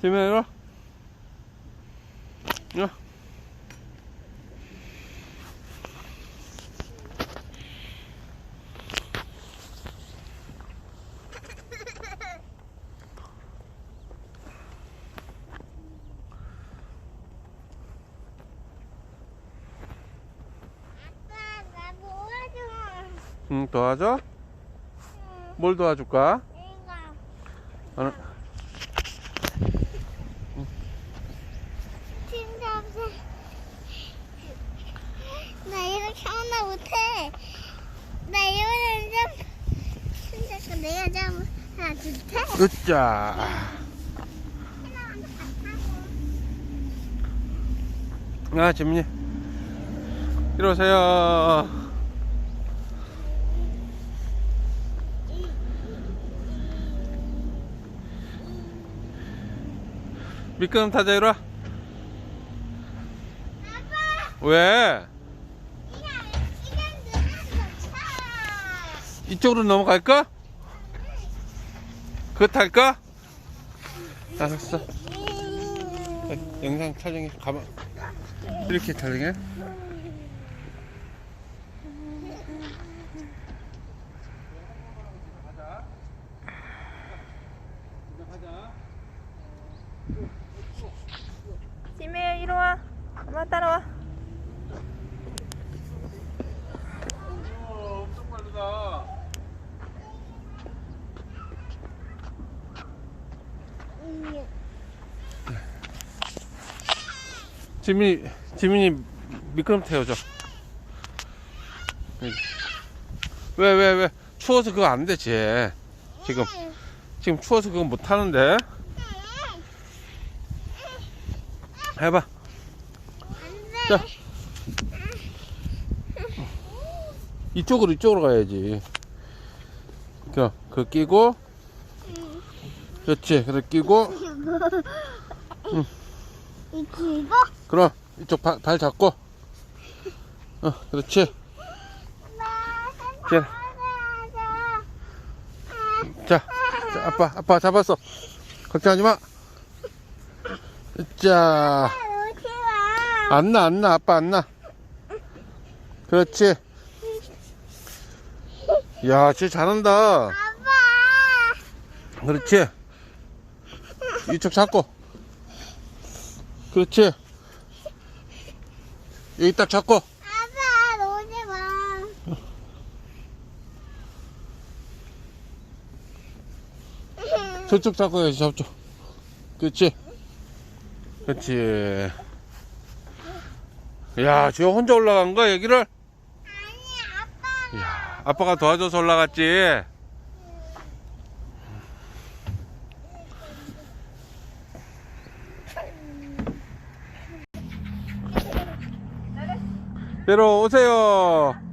听明白没有？ 응 도와줘? 뭘 도와줄까? 어느 진짜 없어. 나 이렇게 하나 못해. 나 이거는 좀 진짜 그 내가 좀 하나 둘 으짜 아 지민이 이리 오세요 미끄럼 타자 이리 와 아빠 왜? 이쪽으로 넘어갈까? 그거 탈까? 알았어 영상 촬영해 가만 이렇게 촬영해 와 엄마 따라와. 지민이 지민이 미끄럼 태워줘. 왜 왜 왜? 추워서 그거 안 되지 지금. 지금 추워서 그거 못 하는데. 해봐 자 이쪽으로 이쪽으로 가야지. 그, 그 끼고. 그렇지 그래 끼고. 이 길고 그럼 이쪽 발, 발 잡고. 어 그렇지. 자, 자, 자 아빠 아빠 잡았어. 걱정하지 마. 자, 안 나, 안 나, 아빠 안 나. 그렇지. 야, 진짜 잘한다. 아빠 그렇지. 이쪽 잡고. 그렇지. 여기 딱 잡고. 아빠 오지 마. 저쪽 잡고 가야지, 저쪽. 그렇지. 그렇지. 야, 저 혼자 올라간 거야, 여기를? 아니 아빠. 야, 아빠가 도와줘서 올라갔지. 내려오세요.